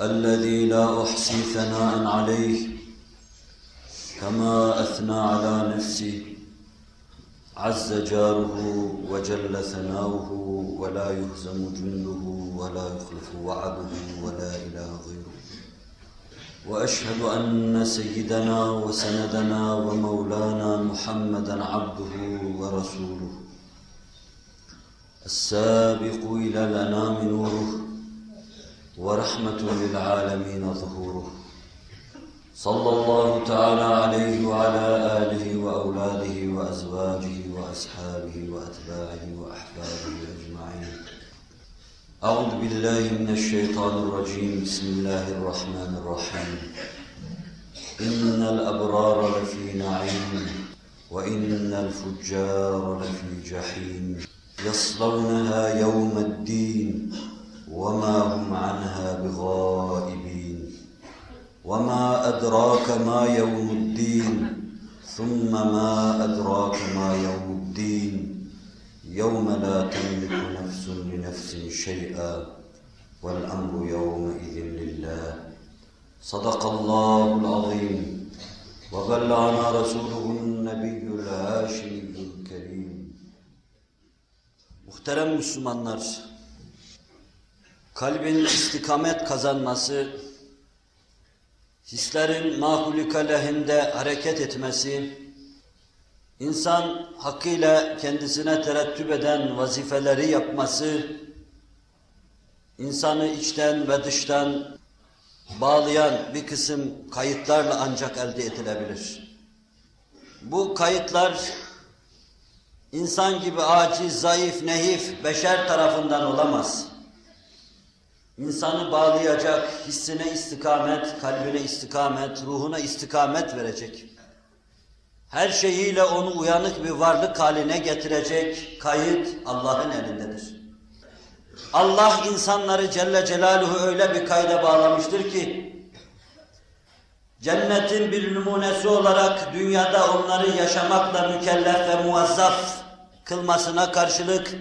الذي لا أحصي ثناء عليه كما أثنى على نفسه. عز جاره وجل ثناؤه ولا يهزم جنده ولا يخلف وعده ولا إله غيره. وأشهد أن سيدنا وسندنا ومولانا محمدا عبده ورسوله. السابق إلى الأنام نوره. ورحمة للعالمين ظهوره. صلى الله تعالى عليه وعلى آله وأولاده وأزواجه وأصحابه وأتباعه وأحبابه أجمعين. أعوذ بالله من الشيطان الرجيم. بسم الله الرحمن الرحيم. إن الأبرار لفي نعيم وإن الفجار لفي جحيم. يصلونها يوم الدين وما هم عنها بغائبين. وما أدراك ما يوم الدين ثم ما أدراك ما يوم الدين. يوم لا تملك نفس لنفس شيئا والأمر يومئذ لله. صدق الله العظيم. وبلغنا رسوله النبي الهاشمي الكريم. Muhterem Müslümanlar, kalbin istikamet kazanması, hislerin mahulika lehinde hareket etmesi, insan hakkıyla kendisine terettüp eden vazifeleri yapması, insanı içten ve dıştan bağlayan bir kısım kayıtlarla ancak elde edilebilir. Bu kayıtlar insan gibi aciz, zayıf, nehif, beşer tarafından olamaz. İnsanı bağlayacak, hissine istikamet, kalbine istikamet, ruhuna istikamet verecek. Her şeyiyle onu uyanık bir varlık haline getirecek kayıt Allah'ın elindedir. Allah insanları Celle Celaluhu öyle bir kayda bağlamıştır ki, cennetin bir numunesi olarak dünyada onları yaşamakla mükellef ve muazzaf kılmasına karşılık,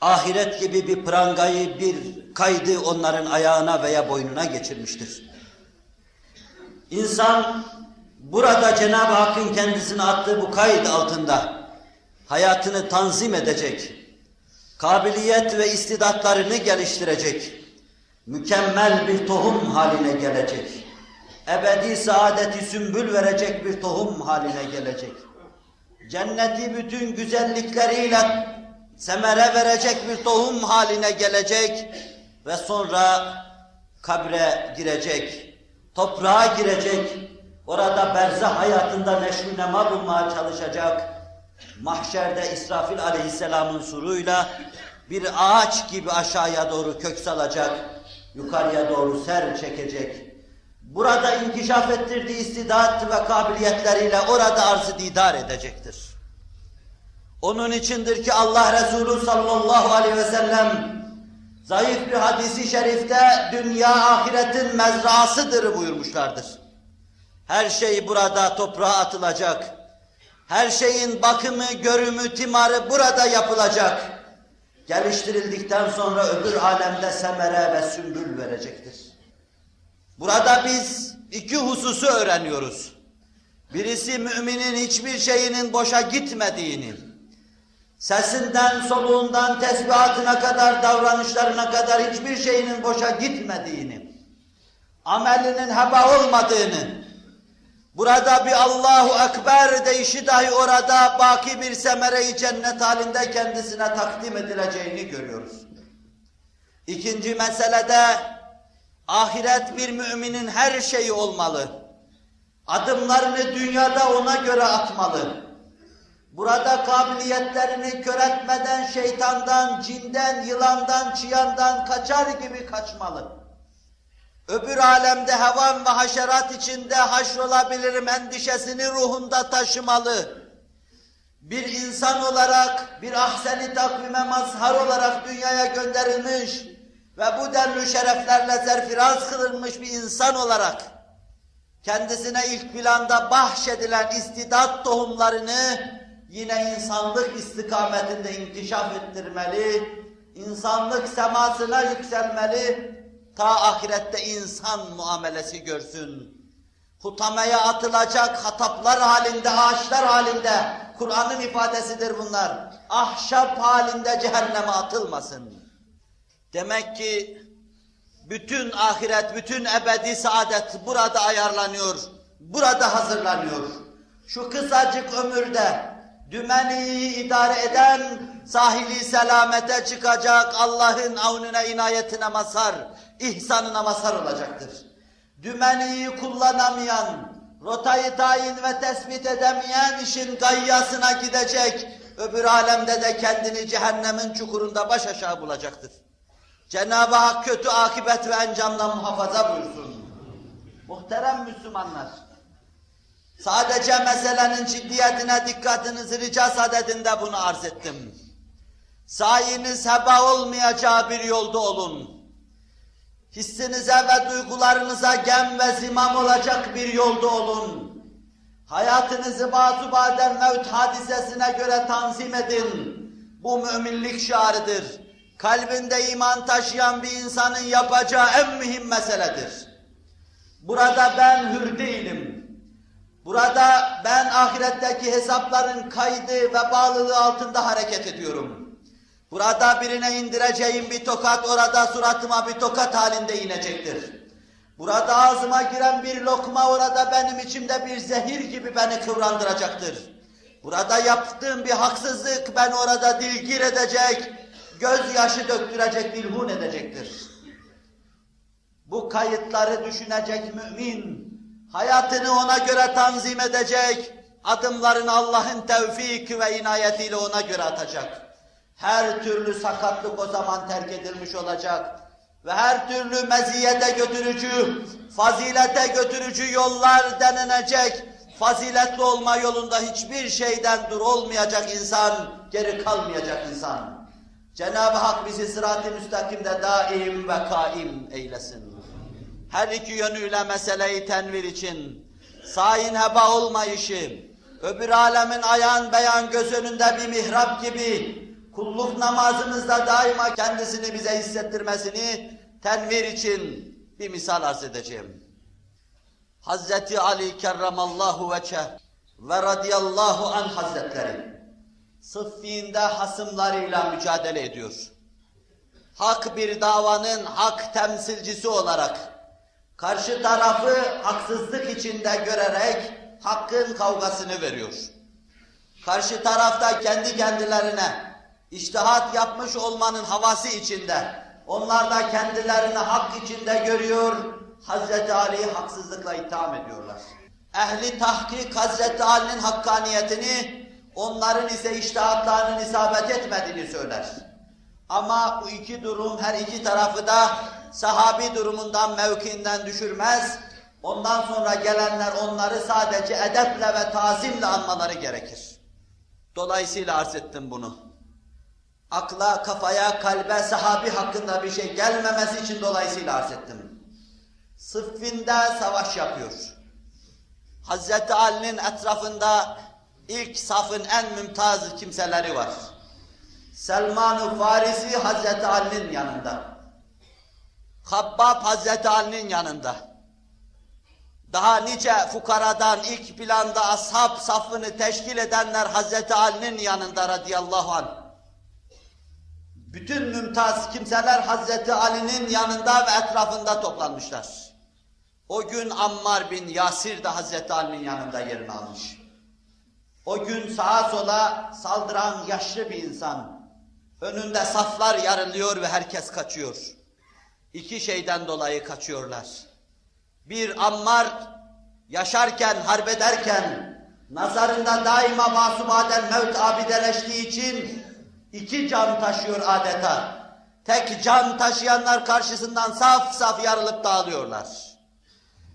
ahiret gibi bir prangayı, bir kaydı onların ayağına veya boynuna geçirmiştir. İnsan burada Cenab-ı Hakk'ın kendisine attığı bu kayıt altında hayatını tanzim edecek, kabiliyet ve istidatlarını geliştirecek, mükemmel bir tohum haline gelecek, ebedi saadeti sümbül verecek bir tohum haline gelecek. Cenneti bütün güzellikleriyle semere verecek bir tohum haline gelecek ve sonra kabre girecek, toprağa girecek, orada berzah hayatında neşru nema bulmaya çalışacak, mahşerde İsrafil aleyhisselamın suruyla bir ağaç gibi aşağıya doğru kök salacak, yukarıya doğru ser çekecek. Burada inkişaf ettirdiği istidat ve kabiliyetleriyle orada arzı didar edecektir. Onun içindir ki Allah Resulü sallallahu aleyhi ve sellem zayıf bir hadisi şerifte dünya ahiretin mezrasıdır buyurmuşlardır. Her şey burada toprağa atılacak. Her şeyin bakımı, görümü, timarı burada yapılacak. Geliştirildikten sonra öbür alemde semere ve sümbül verecektir. Burada biz iki hususu öğreniyoruz. Birisi müminin hiçbir şeyinin boşa gitmediğini, sesinden, soluğundan, tesbihatına kadar, davranışlarına kadar hiçbir şeyinin boşa gitmediğini, amelinin heba olmadığını, burada bir Allahu Ekber deyişi dahi orada baki bir semere-i cennet halinde kendisine takdim edileceğini görüyoruz. İkinci meselede ahiret bir müminin her şeyi olmalı. Adımlarını dünyada ona göre atmalı. Burada kabiliyetlerini kör etmeden şeytandan, cinden, yılandan, çıyandan kaçar gibi kaçmalı. öbür alemde hevan ve haşerat içinde haşrolabilirim endişesini ruhunda taşımalı. Bir insan olarak, bir ahseni takvime mazhar olarak dünyaya gönderilmiş ve bu denli şereflerle serfiraz kılınmış bir insan olarak kendisine ilk planda bahşedilen istidat tohumlarını yine insanlık istikametinde inkişaf ettirmeli, insanlık semasına yükselmeli, ta ahirette insan muamelesi görsün. Hutameye atılacak hataplar halinde, ağaçlar halinde, Kur'an'ın ifadesidir bunlar. Ahşap halinde cehenneme atılmasın. Demek ki bütün ahiret, bütün ebedi saadet burada ayarlanıyor, burada hazırlanıyor. Şu kısacık ömürde dümeni idare eden sahili selamete çıkacak Allah'ın avnine inayetine mazhar, ihsanına mazhar olacaktır. Dümeniyi kullanamayan, rotayı tayin ve tespit edemeyen işin gayyasına gidecek, öbür alemde de kendini cehennemin çukurunda baş aşağı bulacaktır. Cenab-ı Hak kötü akibet ve encamdan muhafaza buyursun. Muhterem Müslümanlar, sadece meselenin ciddiyetine dikkatinizi rica sadedinde bunu arz ettim. Sayiniz heba olmayacağı bir yolda olun. Hissinize ve duygularınıza gem ve zimam olacak bir yolda olun. Hayatınızı bazı badel mevt hadisesine göre tanzim edin. Bu müminlik şiarıdır kalbinde iman taşıyan bir insanın yapacağı en mühim meseledir. Burada ben hür değilim. Burada ben ahiretteki hesapların kaydı ve bağlılığı altında hareket ediyorum. Burada birine indireceğim bir tokat orada suratıma bir tokat halinde inecektir. Burada ağzıma giren bir lokma orada benim içimde bir zehir gibi beni kıvrandıracaktır. Burada yaptığım bir haksızlık beni orada dilgir edecek, gözyaşı döktürecek, dilhun edecektir. Bu kayıtları düşünecek mümin, hayatını ona göre tanzim edecek, adımlarını Allah'ın tevfik ve inayetiyle ona göre atacak. Her türlü sakatlık o zaman terk edilmiş olacak ve her türlü meziyete götürücü, fazilete götürücü yollar denenecek. Faziletli olma yolunda hiçbir şeyden dur olmayacak insan, geri kalmayacak insan. Cenab-ı Hak bizi sırat-ı müstakimde daim ve kaim eylesin. Her iki yönüyle meseleyi tenvir için, sayin heba olmayışı, öbür alemin ayan beyan göz önünde bir mihrap gibi, kulluk namazımızda daima kendisini bize hissettirmesini tenvir için bir misal arz edeceğim. Hazreti Ali kerramallahu veçeh ve radiyallahu an hazretleri, Sıffi'nde hasımlarıyla mücadele ediyor. Hak bir davanın hak temsilcisi olarak karşı tarafı haksızlık içinde görerek hakkın kavgasını veriyor. Karşı tarafta kendi kendilerine iştihat yapmış olmanın havası içinde onlar da kendilerini hak içinde görüyor, Hazreti Ali'yi haksızlıkla itham ediyorlar. Ehli tahkik Hazreti Ali'nin hakkaniyetini onların ise iştihatlarının isabet etmediğini söyler. Ama bu iki durum her iki tarafı da sahabi durumundan, mevkiinden düşürmez. Ondan sonra gelenler onları sadece edeple ve tazimle anmaları gerekir. Dolayısıyla arz ettim bunu. Akla, kafaya, kalbe, sahabi hakkında bir şey gelmemesi için dolayısıyla arz ettim. Sıffinde savaş yapıyor. Hazreti Ali'nin etrafında ilk safın en mümtaz kimseleri var. Selman-ı Farisi Hazreti Ali'nin yanında. Habbab Hazreti Ali'nin yanında. Daha nice fukaradan ilk planda ashab safını teşkil edenler Hazreti Ali'nin yanında radıyallahu anh. Bütün mümtaz kimseler Hazreti Ali'nin yanında ve etrafında toplanmışlar. O gün Ammar bin Yasir de Hazreti Ali'nin yanında yerini almış. O gün sağa sola saldıran yaşlı bir insan. Önünde saflar yarılıyor ve herkes kaçıyor. İki şeyden dolayı kaçıyorlar. Bir Ammar yaşarken, harbederken nazarında daima masum adel mevt abideleştiği için iki can taşıyor adeta. tek can taşıyanlar karşısından saf saf yarılıp dağılıyorlar.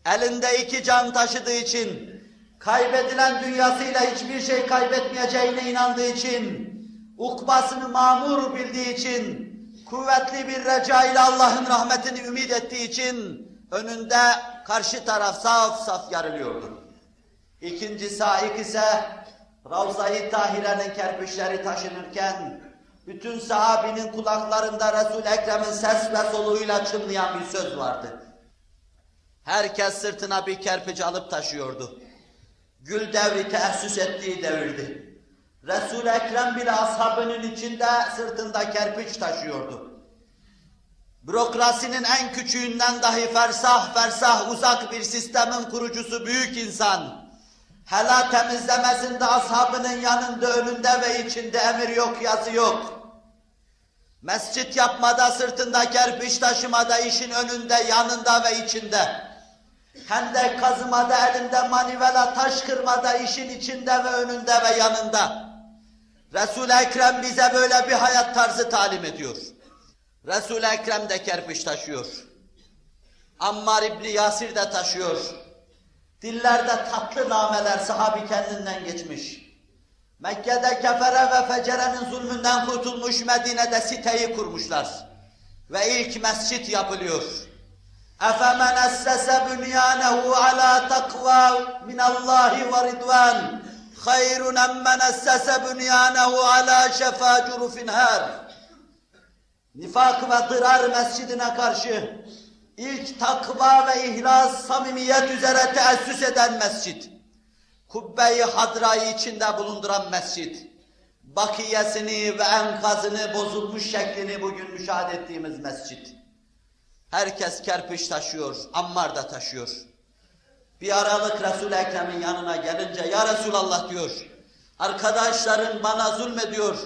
Elinde iki can taşıdığı için, kaybedilen dünyasıyla hiçbir şey kaybetmeyeceğine inandığı için, ukbasını mamur bildiği için, kuvvetli bir reca ile Allah'ın rahmetini ümit ettiği için, önünde karşı taraf saf saf yarılıyordu. İkinci saik ise Ravza-i Tahire'nin kerpiçleri taşınırken bütün sahabinin kulaklarında Resul-i Ekrem'in ses ve soluğuyla çınlayan bir söz vardı. Herkes sırtına bir kerpiç alıp taşıyordu. Gül devri teessüs ettiği devirdi. Resul-i Ekrem bile ashabının içinde sırtında kerpiç taşıyordu. Bürokrasinin en küçüğünden dahi fersah fersah uzak bir sistemin kurucusu büyük insan, helal temizlemesinde ashabının yanında, önünde ve içinde emir yok, yazı yok. Mescit yapmada, sırtında kerpiç taşımada, işin önünde, yanında ve içinde. Hendek kazımada, elinde manivela, taş kırmada, işin içinde ve önünde ve yanında. Resul-i Ekrem bize böyle bir hayat tarzı talim ediyor. Resul-i Ekrem de kerpiç taşıyor. Ammar İbni Yasir de taşıyor. Dillerde tatlı nameler sahabi kendinden geçmiş. Mekke'de kefere ve fecerenin zulmünden kurtulmuş Medine'de siteyi kurmuşlar. Ve ilk mescit yapılıyor. اَفَمَنْ اَسَّسَ بُنْيَانَهُ عَلَى تَقْوَى مِنَ اللّٰهِ وَرِضْوَانٍ hayrun emmen essese bünyânehu alâ şefâ curufin. Nifak ve dırar mescidine karşı ilk takva ve ihlas samimiyet üzere teessüs eden mescid. Kubbeyi hadrayı içinde bulunduran mescid. Bakiyesini ve enkazını bozulmuş şeklini bugün müşahede ettiğimiz mescid. Herkes kerpiç taşıyor, ammar da taşıyor. Bir aralık Resul-i Ekrem'in yanına gelince, Ya Resulallah diyor, arkadaşların bana zulmediyor,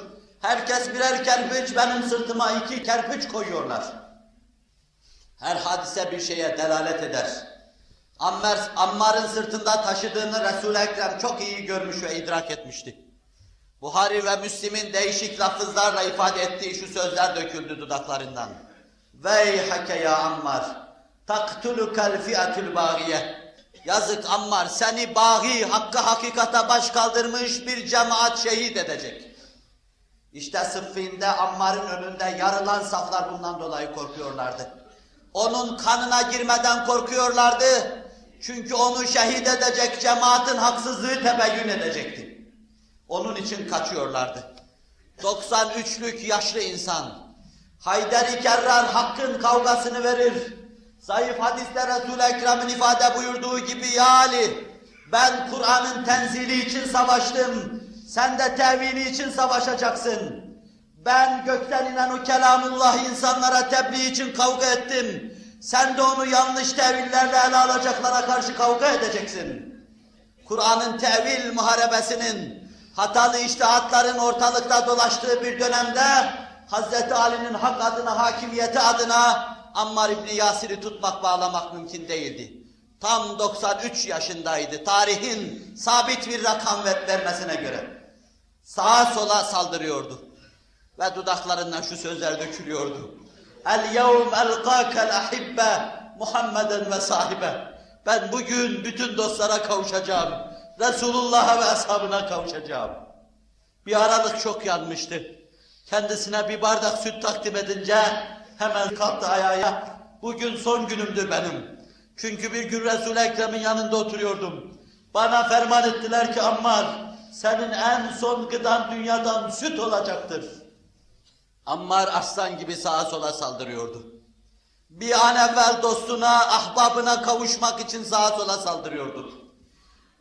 herkes birer kerpiç, benim sırtıma iki kerpiç koyuyorlar. Her hadise bir şeye delalet eder. Ammar, Ammar'ın sırtında taşıdığını Resul-i Ekrem çok iyi görmüş ve idrak etmişti. Buhari ve Müslim'in değişik lafızlarla ifade ettiği şu sözler döküldü dudaklarından. Veyhake ya Ammar, taktulukel fi'atul bağiye. Yazık Ammar, seni bağı, hakkı hakikata baş kaldırmış bir cemaat şehit edecek. İşte sıffinde Ammar'ın önünde yarılan saflar bundan dolayı korkuyorlardı. Onun kanına girmeden korkuyorlardı. Çünkü onu şehit edecek cemaatin haksızlığı tebeyyün edecekti. Onun için kaçıyorlardı. 93'lük yaşlı insan, Haydar-ı Kerrar hakkın kavgasını verir. Zayıf hadiste Resul-i Ekrem'in ifade buyurduğu gibi ya Ali, ben Kur'an'ın tenzili için savaştım, sen de tevili için savaşacaksın. Ben gökten inen o kelamullah insanlara tebliğ için kavga ettim. Sen de onu yanlış tevillerle ele alacaklara karşı kavga edeceksin. Kur'an'ın tevil muharebesinin, hatalı iştihatların ortalıkta dolaştığı bir dönemde Hazreti Ali'nin hak adına, hakimiyeti adına Ammar İbni Yasir'i tutmak, bağlamak mümkün değildi. Tam 93 yaşındaydı. Tarihin sabit bir rakam ver- vermesine göre. Sağa sola saldırıyordu. Ve dudaklarından şu sözler dökülüyordu. El yevm elqâkel ahibbe Muhammeden ve sahibe. Ben bugün bütün dostlara kavuşacağım. Resulullah'a ve ashabına kavuşacağım. Bir aralık çok yanmıştı. Kendisine bir bardak süt takdim edince hemen kalktı ayağa. Bugün son günümdür benim. Çünkü bir gün Resul-i Ekrem'in yanında oturuyordum. Bana ferman ettiler ki Ammar, senin en son gıdan dünyadan süt olacaktır. Ammar aslan gibi sağa sola saldırıyordu. Bir an evvel dostuna, ahbabına kavuşmak için sağa sola saldırıyordu.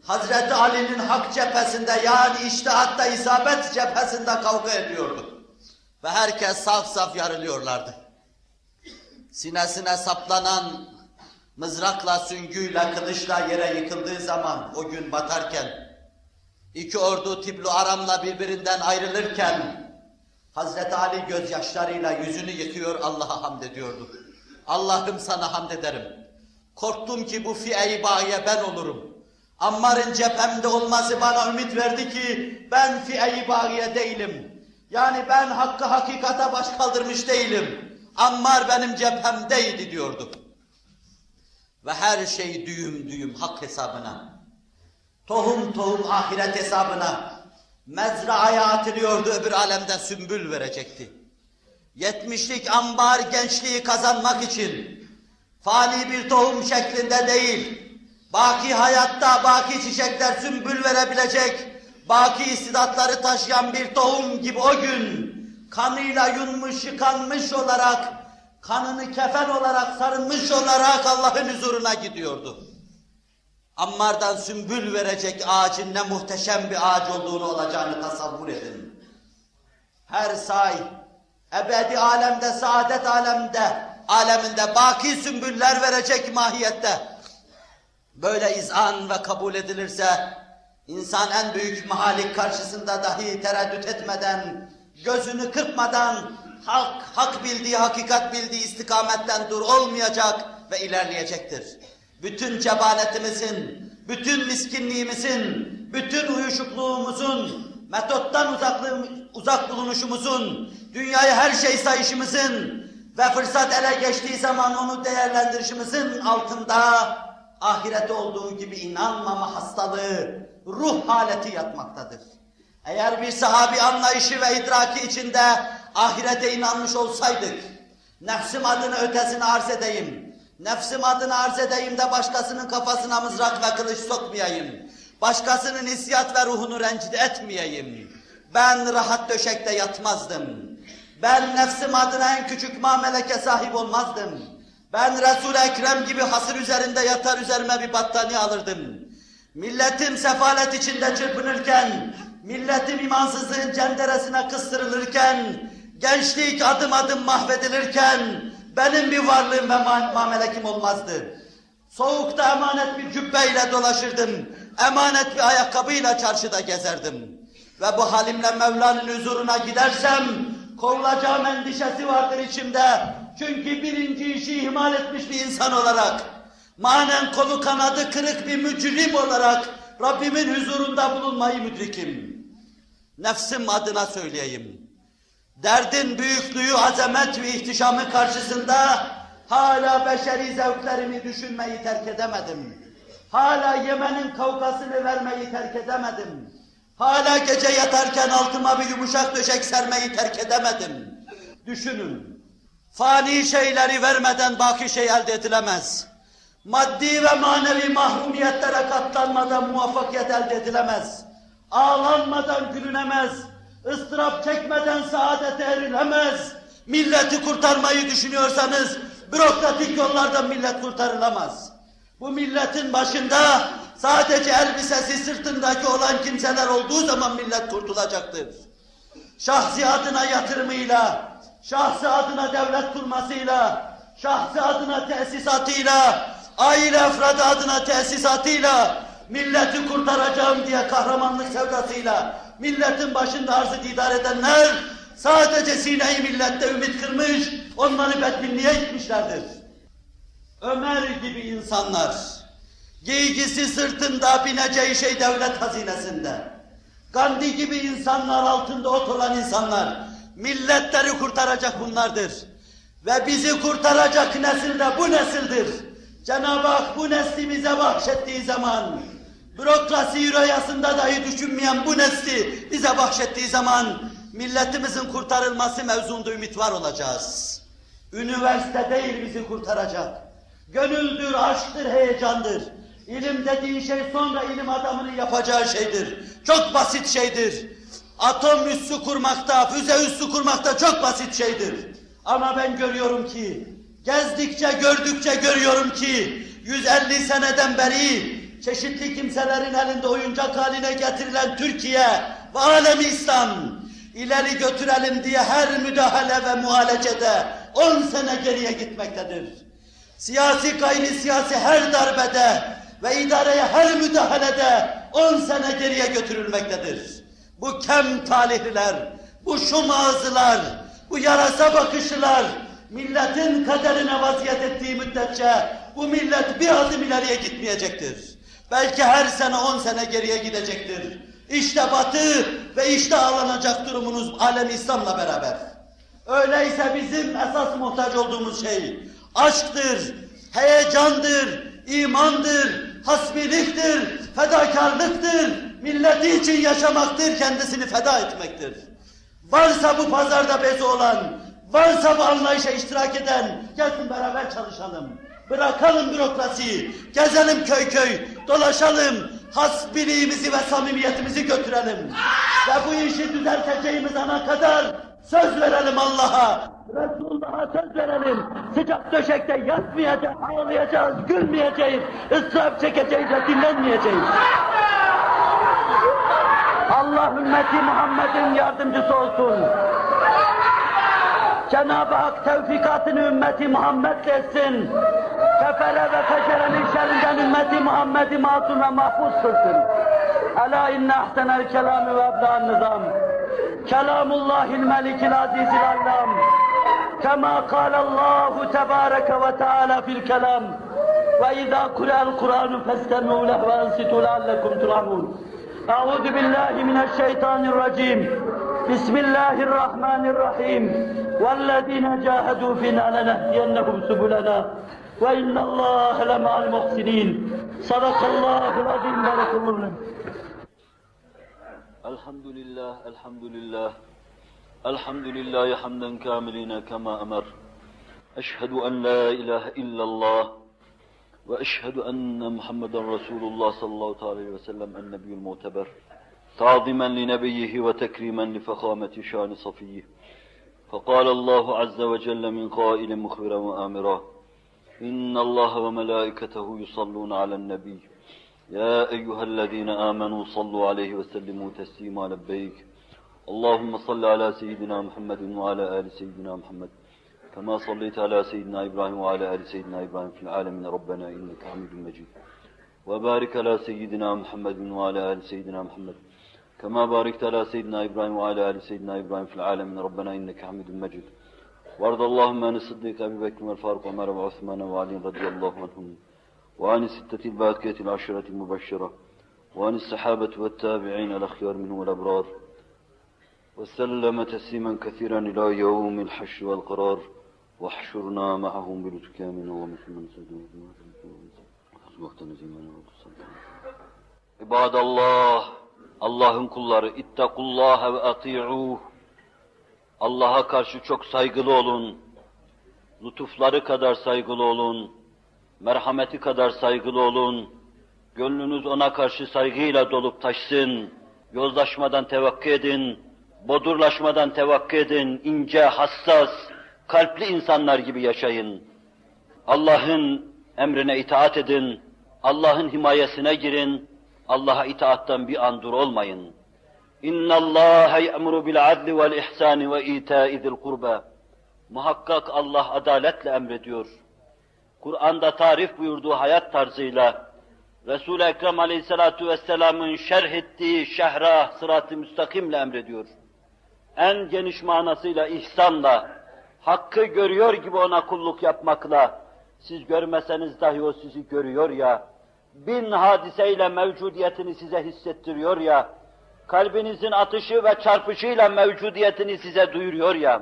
Hazreti Ali'nin hak cephesinde yani iştihatta isabet cephesinde kavga ediyordu. Ve herkes saf saf yarılıyorlardı. Sinesine saplanan mızrakla, süngüyle, kılıçla yere yıkıldığı zaman o gün batarken, iki ordu Tiblu Aram'la birbirinden ayrılırken, Hazreti Ali gözyaşlarıyla yüzünü yıkıyor, Allah'a hamd ediyordu. Allah'ım sana hamd ederim. Korktum ki bu bahiye ben olurum. Ammar'ın cephemde olması bana ümit verdi ki ben bahiye değilim. Yani ben hakkı hakikata baş kaldırmış değilim. Ammar benim cephemdeydi diyordu. Ve her şey düğüm düğüm hak hesabına. Tohum tohum ahiret hesabına. Mezraaya atılıyordu öbür alemde sümbül verecekti. Yetmişlik ambar gençliği kazanmak için fani bir tohum şeklinde değil, baki hayatta baki çiçekler sümbül verebilecek, baki istidatları taşıyan bir tohum gibi o gün kanıyla yunmuş, yıkanmış olarak, kanını kefen olarak sarılmış olarak Allah'ın huzuruna gidiyordu. Ammar'dan sümbül verecek ağacın ne muhteşem bir ağaç olduğunu olacağını tasavvur edin. Her say, ebedi alemde, saadet alemde, aleminde baki sümbüller verecek mahiyette. Böyle izan ve kabul edilirse, insan en büyük mahalik karşısında dahi tereddüt etmeden, gözünü kırpmadan, hak, hak bildiği, hakikat bildiği istikametten dur olmayacak ve ilerleyecektir. Bütün cebanetimizin, bütün miskinliğimizin, bütün uyuşukluğumuzun, metottan uzaklığı, uzak bulunuşumuzun, dünyayı her şey sayışımızın ve fırsat ele geçtiği zaman onu değerlendirişimizin altında ahirete olduğu gibi inanmama hastalığı, ruh haleti yatmaktadır. Eğer bir sahabi anlayışı ve idraki içinde ahirete inanmış olsaydık, nefsim adına ötesini arz edeyim, nefsim adına arz edeyim de başkasının kafasına mızrak ve kılıç sokmayayım, başkasının hissiyat ve ruhunu rencide etmeyeyim. Ben rahat döşekte yatmazdım. Ben nefsim adına en küçük mameleke sahip olmazdım. Ben Resul-i Ekrem gibi hasır üzerinde yatar üzerime bir battaniye alırdım. Milletim sefalet içinde çırpınırken, milletim imansızlığın cenderesine kıstırılırken, gençlik adım adım mahvedilirken, benim bir varlığım ve ma mamelekim olmazdı. Soğukta emanet bir cübbeyle dolaşırdım, emanet bir ayakkabıyla çarşıda gezerdim. Ve bu halimle Mevla'nın huzuruna gidersem, kovulacağım endişesi vardır içimde. Çünkü birinci işi ihmal etmiş bir insan olarak, manen kolu kanadı kırık bir mücrim olarak Rabbimin huzurunda bulunmayı müdrikim. Nefsim adına söyleyeyim. Derdin büyüklüğü, azamet ve ihtişamı karşısında hala beşeri zevklerimi düşünmeyi terk edemedim. Hala yemenin kavgasını vermeyi terk edemedim. Hala gece yatarken altıma bir yumuşak döşek sermeyi terk edemedim. Düşünün. Fani şeyleri vermeden baki şey elde edilemez. Maddi ve manevi mahrumiyetlere katlanmadan muvaffakiyet elde edilemez. Ağlanmadan gülünemez. ıstırap çekmeden saadete erilemez. Milleti kurtarmayı düşünüyorsanız bürokratik yollardan millet kurtarılamaz. Bu milletin başında sadece elbisesi sırtındaki olan kimseler olduğu zaman millet kurtulacaktır. Şahsi adına yatırımıyla, şahsi adına devlet kurmasıyla, şahsi adına tesisatıyla, aile efradı adına tesisatıyla, milleti kurtaracağım diye kahramanlık sevdasıyla, milletin başında arzı didar edenler, sadece sineyi millette ümit kırmış, onları bedbinliğe gitmişlerdir. Ömer gibi insanlar, giygisi sırtında bineceği şey devlet hazinesinde, Gandhi gibi insanlar altında ot olan insanlar, milletleri kurtaracak bunlardır. Ve bizi kurtaracak nesil de bu nesildir. Cenab-ı Hak bu nesli bize bahşettiği zaman, bürokrasi rüyasında dahi düşünmeyen bu nesli bize bahşettiği zaman, milletimizin kurtarılması mevzunda ümit var olacağız. Üniversite değil bizi kurtaracak. Gönüldür, aşktır, heyecandır. İlim dediğin şey sonra ilim adamının yapacağı şeydir. Çok basit şeydir. Atom üssü kurmakta, füze üssü kurmakta çok basit şeydir. Ama ben görüyorum ki, gezdikçe gördükçe görüyorum ki, 150 seneden beri çeşitli kimselerin elinde oyuncak haline getirilen Türkiye ve alemi İslam ileri götürelim diye her müdahale ve muhalecede 10 sene geriye gitmektedir. Siyasi gayri siyasi her darbede ve idareye her müdahalede 10 sene geriye götürülmektedir. Bu kem talihliler, bu şum ağızlılar, bu yarasa bakışlılar, milletin kaderine vaziyet ettiği müddetçe bu millet bir adım ileriye gitmeyecektir. Belki her sene 10 sene geriye gidecektir. İşte batı ve işte ağlanacak durumunuz alem İslam'la beraber. Öyleyse bizim esas muhtaç olduğumuz şey aşktır, heyecandır, imandır, hasbiliktir, fedakarlıktır, milleti için yaşamaktır, kendisini feda etmektir. Varsa bu pazarda bezi olan, varsa bu anlayışa iştirak eden, gelsin beraber çalışalım. Bırakalım bürokrasiyi, gezelim köy köy, dolaşalım, hasbiliğimizi ve samimiyetimizi götürelim. Ve bu işi düzelteceğimiz ana kadar söz verelim Allah'a, Resulullah'a söz verelim. Sıcak döşekte yatmayacağız, ağlayacağız, gülmeyeceğiz, ıstırap çekeceğiz ve dinlenmeyeceğiz. Allah ümmeti Muhammed'in yardımcısı olsun. Cenab-ı Hak tevfikatını ümmeti Muhammed etsin. Kefere ve fecerenin şerrinden ümmeti Muhammed'i masum ve mahfuz kılsın. Ela inne ahsenel kelami ve ebda'an nizam. Kelamullahil melikil azizil allam. كما قال الله تبارك وتعالى في الكلام وإذا قرأ القرآن فاستمعوا له وأنصتوا لعلكم ترحمون أعوذ بالله من الشيطان الرجيم بسم الله الرحمن الرحيم والذين جاهدوا فينا لنهدينهم سبلنا وإن الله لمع المحسنين صدق الله العظيم بارك الله لكم الحمد لله الحمد لله الحمد لله حمدا كاملين كما أمر أشهد أن لا إله إلا الله وأشهد أن محمدا رسول الله صلى الله عليه وسلم النبي المعتبر تعظيما لنبيه وتكريما لفخامة شان صفيه. فقال الله عز وجل من قائل مخبرا وآمرا إن الله وملائكته يصلون على النبي. يا أيها الذين آمنوا صلوا عليه وسلموا تسليما لبيك. اللهم صل على سيدنا محمد وعلى آل سيدنا محمد كما صليت على سيدنا إبراهيم وعلى آل سيدنا إبراهيم في العالمين. ربنا إنك حميد مجيد. وبارك على سيدنا محمد وعلى آل سيدنا محمد. كما باركت على سيدنا إبراهيم وعلى آل سيدنا إبراهيم في العالمين. ربنا إنك حميد مجيد. وارض اللهم عن الصديق أبي بكر والفاروق وعمر وعثمان وعلي رضي الله عنهم وعن الستة الباقية العشرة المبشرة وعن الصحابة والتابعين الأخيار منهم والأبرار وسلم تسليما كثيرا إلى يوم الحشر والقرار. واحشرنا معهم بلطفك من اللهم من İbadallah, Allah'ın kulları, ittakullaha ve ati'uh. Allah'a karşı çok saygılı olun. Lütufları kadar saygılı olun. Merhameti kadar saygılı olun. Gönlünüz ona karşı saygıyla dolup taşsın. Yozlaşmadan tevakkı edin. Bodurlaşmadan tevakkı edin. ince, hassas, kalpli insanlar gibi yaşayın. Allah'ın emrine itaat edin. Allah'ın himayesine girin. Allah'a itaattan bir an dur olmayın. Bil adli vel ihsani ve ita'i zil kurba. Muhakkak Allah adaletle emrediyor. Kur'an'da tarif buyurduğu hayat tarzıyla Resul-i Ekrem Aleyhisselatu Vesselam'ın şerh ettiği şehra sırat-ı müstakimle emrediyor. En geniş manasıyla ihsanla, hakkı görüyor gibi ona kulluk yapmakla, siz görmeseniz dahi o sizi görüyor ya, bin hadiseyle mevcudiyetini size hissettiriyor ya, kalbinizin atışı ve çarpışıyla mevcudiyetini size duyuruyor ya,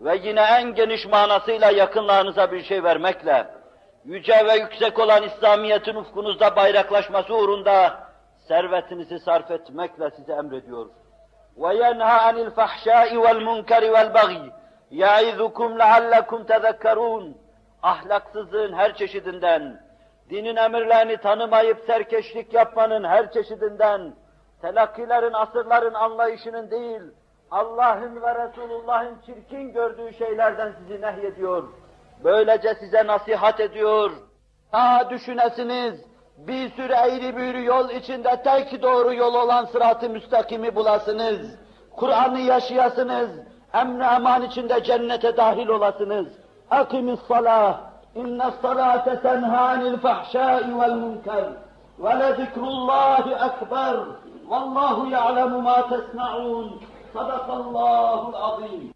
ve yine en geniş manasıyla yakınlarınıza bir şey vermekle, yüce ve yüksek olan İslamiyet'in ufkunuzda bayraklaşması uğrunda servetinizi sarf etmekle size emrediyor. وَيَنْهَا عَنِ الْفَحْشَاءِ وَالْمُنْكَرِ وَالْبَغِيِ يَعِذُكُمْ لَعَلَّكُمْ تَذَكَّرُونَ Ahlaksızlığın her çeşidinden, dinin emirlerini tanımayıp serkeşlik yapmanın her çeşidinden, telakkilerin, asırların anlayışının değil, Allah'ın ve Resulullah'ın çirkin gördüğü şeylerden sizi nehyediyor. Böylece size nasihat ediyor. Ha düşünesiniz, bir sürü eğri büğrü yol içinde tek doğru yol olan sırat-ı müstakimi bulasınız. Kur'an'ı yaşayasınız, emn eman içinde cennete dahil olasınız. Akimis salah, إن الصلاة تنهى عن الفحشاء والمنكر ولذكر الله أكبر والله يعلم ما تصنعون. صدق الله العظيم.